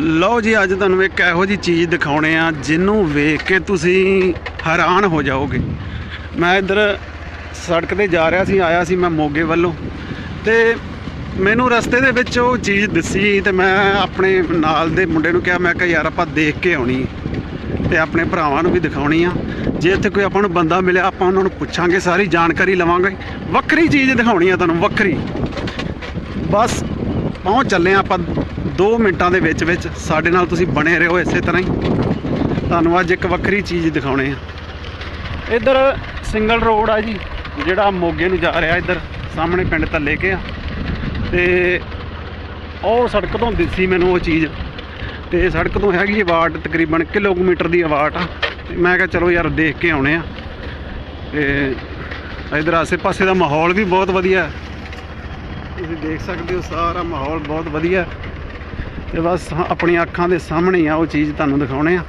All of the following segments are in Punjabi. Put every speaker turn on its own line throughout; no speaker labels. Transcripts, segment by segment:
ਲਓ ਜੀ, ਅੱਜ ਤੁਹਾਨੂੰ ਇੱਕ ਇਹੋ ਜੀ ਚੀਜ਼ ਦਿਖਾਉਣੇ ਆ, ਜਿਹਨੂੰ ਵੇਖ ਕੇ ਤੁਸੀਂ ਹੈਰਾਨ ਹੋ ਜਾਓਗੇ। ਮੈਂ ਇੱਧਰ ਸੜਕ ਤੇ ਜਾ ਰਿਹਾ ਸੀ, ਆਇਆ ਸੀ ਮੈਂ ਮੋਗੇ ਵੱਲੋਂ, ਤੇ ਮੈਨੂੰ ਰਸਤੇ ਦੇ ਵਿੱਚ ਉਹ ਚੀਜ਼ ਦਿਸੀ, ਤੇ ਮੈਂ ਆਪਣੇ ਨਾਲ ਦੇ ਮੁੰਡੇ ਨੂੰ ਕਿਹਾ, ਮੈਂ ਕਿਹਾ, ਯਾਰ, ਆਪਾਂ ਦੇਖ ਕੇ ਆਉਣੀ ਹੈ, ਤੇ ਆਪਣੇ ਭਰਾਵਾਂ ਨੂੰ ਵੀ ਦਿਖਾਉਣੀ ਆ। ਜੇ ਇੱਥੇ ਕੋਈ ਆਪਾਂ ਨੂੰ ਬੰਦਾ ਮਿਲਿਆ, ਆਪਾਂ ਉਹਨਾਂ ਨੂੰ ਪੁੱਛਾਂਗੇ, ਸਾਰੀ ਜਾਣਕਾਰੀ ਲਵਾਂਗੇ। ਵੱਖਰੀ ਚੀਜ਼ ਦਿਖਾਉਣੀ ਆ ਤੁਹਾਨੂੰ, ਵੱਖਰੀ। ਬਸ, ਪਹੁੰਚ ਚੱਲੇ ਹਾਂ ਆਪਾਂ 2 ਮਿੰਟਾਂ ਦੇ ਵਿੱਚ ਵਿੱਚ ਸਾਡੇ ਨਾਲ ਤੁਸੀਂ ਬਣੇ ਰਹੋ ਇਸੇ ਤਰ੍ਹਾਂ ਹੀ। ਤੁਹਾਨੂੰ ਅੱਜ ਇੱਕ ਵੱਖਰੀ ਚੀਜ਼ ਦਿਖਾਉਣੇ ਆ। ਇੱਧਰ ਸਿੰਗਲ ਰੋਡ ਆ ਜੀ, ਜਿਹੜਾ ਮੋਗੇ ਨੂੰ ਜਾ ਰਿਹਾ ਇੱਧਰ ਸਾਹਮਣੇ ਪਿੰਡ ਥੱਲੇ ਕੇ ਆ। ਤੇ ਉਹ ਸੜਕ ਤੋਂ ਦਿਸੀ ਮੈਨੂੰ ਉਹ ਚੀਜ਼। ਤੇ ਸੜਕ ਤੋਂ ਹੈਗੀ ਆਵਾਟ ਤਕਰੀਬਨ ਕਿਲੋਮੀਟਰ ਦੀ ਆਵਾਟ ਆ। ਤੇ ਮੈਂ ਕਿਹਾ ਚਲੋ ਯਾਰ ਦੇਖ ਕੇ ਆਉਣੇ ਆ। ਤੇ ਇੱਧਰ ਆਸੇ-ਪਾਸੇ ਦਾ ਮਾਹੌਲ ਵੀ ਬਹੁਤ ਵਧੀਆ। ਹੈ ਤੁਸੀਂ ਦੇਖ ਸਕਦੇ ਹੋ ਸਾਰਾ ਮਾਹੌਲ ਬਹੁਤ ਵਧੀਆ। ਹੈ। ਤੇ ਬਸ ਆਪਣੀਆਂ ਅੱਖਾਂ ਦੇ ਸਾਹਮਣੇ ਆ, ਉਹ ਚੀਜ਼ ਤੁਹਾਨੂੰ ਦਿਖਾਉਣੇ ਆ।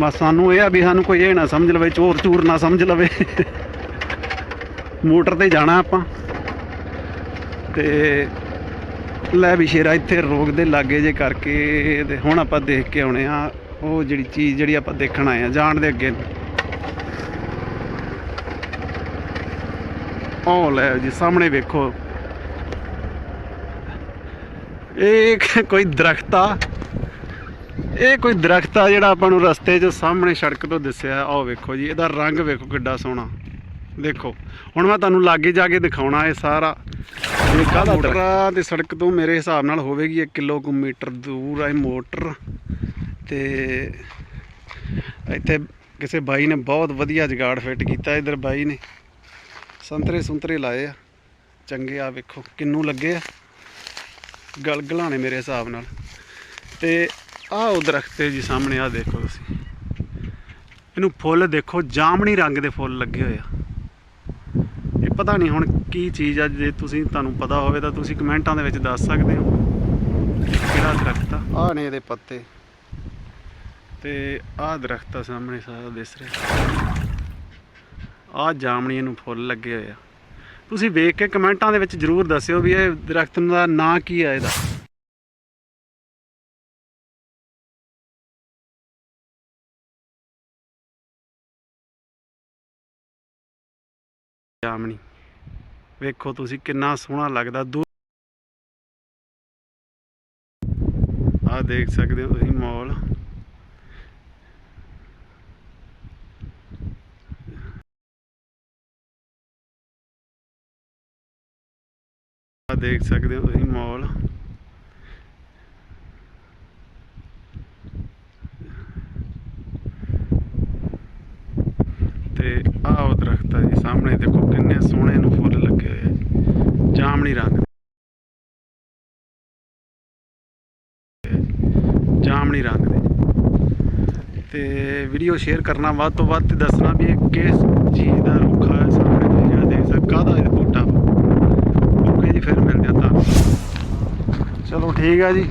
ਬਸ ਸਾਨੂੰ ਇਹ ਆ ਵੀ ਸਾਨੂੰ ਕੋਈ ਇਹ ਨਾ ਸਮਝ ਲਵੇ, ਚੋਰ ਚੂਰ ਨਾ ਸਮਝ ਲਵੇ। ਮੋਟਰ ਤੇ ਜਾਣਾ ਆਪਾਂ। ਤੇ ਲੈ ਵੀ ਸ਼ੇਰਾ, ਇੱਥੇ ਰੋਕ ਦੇ ਲਾਗੇ ਜੇ ਕਰਕੇ ਤੇ ਹੁਣ ਆਪਾਂ ਦੇਖ ਕੇ ਆਉਣੇ ਆ, ਉਹ ਜਿਹੜੀ ਚੀਜ਼ ਜਿਹੜੀ ਆਪਾਂ ਦੇਖਣ ਆਏ ਆ, ਜਾਣ ਦੇ ਅੱਗੇ। ਉਹ ਲੈ ਜੀ, ਸਾਹਮਣੇ ਵੇਖੋ। ਇਹ ਕੋਈ ਦਰਖਤ ਆ ਇਹ ਕੋਈ ਦਰਖਤ ਆ ਜਿਹੜਾ ਆਪਾਂ ਨੂੰ ਰਸਤੇ 'ਚ ਸਾਹਮਣੇ ਸੜਕ ਤੋਂ ਦਿਸਿਆ ਆਹ ਵੇਖੋ ਜੀ ਇਹਦਾ ਰੰਗ ਵੇਖੋ ਕਿੱਡਾ ਸੋਹਣਾ। ਦੇਖੋ ਹੁਣ ਮੈਂ ਤੁਹਾਨੂੰ ਲਾਗੇ ਜਾ ਕੇ ਦਿਖਾਉਣਾ ਇਹ ਸਾਰਾ। ਇਹ ਕਾਹਦਾ ਮੋਟਰ ਆ ਤੇ ਸੜਕ ਤੋਂ ਮੇਰੇ ਹਿਸਾਬ ਨਾਲ ਹੋਵੇਗੀ 1 ਕਿਲੋਮੀਟਰ ਦੂਰ ਆ ਇਹ ਮੋਟਰ। ਤੇ ਇੱਥੇ ਕਿਸੇ ਬਾਈ ਨੇ ਬਹੁਤ ਵਧੀਆ ਜਗਾੜ ਫਿੱਟ ਕੀਤਾ ਇਧਰ ਬਾਈ ਨੇ। ਸੰਤਰੇ ਸੁੰਤਰੇ ਲਾਏ ਆ। ਚੰਗੇ ਆ ਵੇਖੋ ਕਿੰਨੂ ਲੱਗੇ ਆ। ਗਲਗਲਾਂ ਨੇ ਮੇਰੇ ਹਿਸਾਬ ਨਾਲ। ਤੇ ਆਹ ਉਹ ਦਰਖਤ ਹੈ ਜੀ ਸਾਹਮਣੇ ਆ ਦੇਖੋ ਤੁਸੀਂ। ਇਹਨੂੰ ਫੁੱਲ ਦੇਖੋ ਜਾਮਣੀ ਰੰਗ ਦੇ ਫੁੱਲ ਲੱਗੇ ਹੋਏ ਆ। ਇਹ ਪਤਾ ਨਹੀਂ ਹੁਣ ਕੀ ਚੀਜ਼ ਆ ਜੇ ਤੁਸੀਂ ਤੁਹਾਨੂੰ ਪਤਾ ਹੋਵੇ ਤਾਂ ਤੁਸੀਂ ਕਮੈਂਟਾਂ ਦੇ ਵਿੱਚ ਦੱਸ ਸਕਦੇ ਹੋ। ਕਿਹੜਾ ਦਰਖਤ ਆ? ਆਹ ਨੇ ਇਹਦੇ ਪੱਤੇ। ਤੇ ਆਹ ਦਰਖਤ ਆ ਸਾਹਮਣੇ ਸਾਰਾ ਦਿਸ ਰਿਹਾ। ਆਹ ਜਾਮਣੀ ਨੂੰ ਫੁੱਲ ਲੱਗੇ ਹੋਏ ਆ। ਤੁਸੀਂ ਵੇਖ ਕੇ ਕਮੈਂਟਾਂ ਦੇ ਵਿੱਚ ਜਰੂਰ ਦੱਸਿਓ ਵੀ ਇਹ ਦਰਖਤ ਦਾ ਨਾਂ ਕੀ ਹੈ ਇਹਦਾ। ਜਾਮਣੀ, ਵੇਖੋ ਤੁਸੀਂ ਕਿੰਨਾ ਸੋਹਣਾ ਲੱਗਦਾ ਦੂਰ ਆਹ ਦੇਖ ਸਕਦੇ ਹੋ ਤੁਸੀਂ ਮੌਲ ਦੇਖ ਸਕਦੇ ਹੋ ਤੁਸੀਂ ਮੌਲ ਤੇ ਆਹ ਦਰਖਤ ਆ ਜੀ, ਸਾਹਮਣੇ ਦੇਖੋ ਕਿੰਨੇ ਸੋਹਣੇ ਨੂੰ ਫੁੱਲ ਲੱਗੇ ਹੋਏ ਆ ਜਾਮਣੀ ਰੰਗ ਜਾਮਣੀ ਰੰਗ ਦੇ। ਤੇ ਵੀਡੀਓ ਸ਼ੇਅਰ ਕਰਨਾ ਵੱਧ ਤੋਂ ਵੱਧ ਤੇ ਦੱਸਣਾ ਵੀ ਇਹ ਕਿਸ ਚੀਜ਼ ਦਾ ਰੁੱਖ ਹੈ ਸਾਹਮਣੇ ਤੁਸੀਂ ਜਿਹੜਾ ਦੇਖ ਸਕਦਾ ਕਾਹਦਾ ਇਹ ਜੀ ਫਿਰ ਮਿਲਦੇ ਆ ਤਾਂ। ਚਲੋ ਠੀਕ ਆ ਜੀ।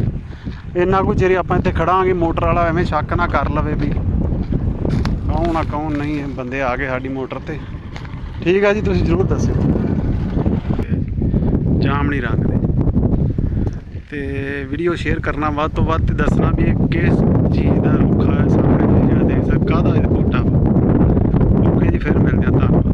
ਇੰਨਾ ਕੁ ਚਿਰ ਆਪਾਂ ਇੱਥੇ ਖੜਾਂਗੇ, ਮੋਟਰ ਵਾਲਾ ਐਵੇਂ ਸ਼ੱਕ ਨਾ ਕਰ ਲਵੇ ਵੀ ਕੌਣ ਆ, ਕੌਣ ਨਹੀਂ, ਇਹ ਬੰਦੇ ਆ ਗਏ ਸਾਡੀ ਮੋਟਰ ਤੇ। ਠੀਕ ਆ ਜੀ, ਤੁਸੀਂ ਜ਼ਰੂਰ ਦੱਸਿਓ। ਜਾਮਣੀ ਰੰਗ ਦੇ। ਤੇ ਵੀਡੀਓ ਸ਼ੇਅਰ ਕਰਨਾ ਵੱਧ ਤੋਂ ਵੱਧ ਤੇ ਦੱਸਣਾ ਵੀ ਇਹ ਕਿਸ ਚੀਜ਼ ਦਾ ਰੁੱਖ ਹੈ ਸਾਹਮਣੇ ਜਿਹੜਾ ਦੇਖ ਸਕਦੇ ਕਾਹਦਾ ਇਹ ਬੂਟਾ ਓਕੇ ਜੀ, ਫਿਰ ਮਿਲਦੇ ਆ ਤਾਂ।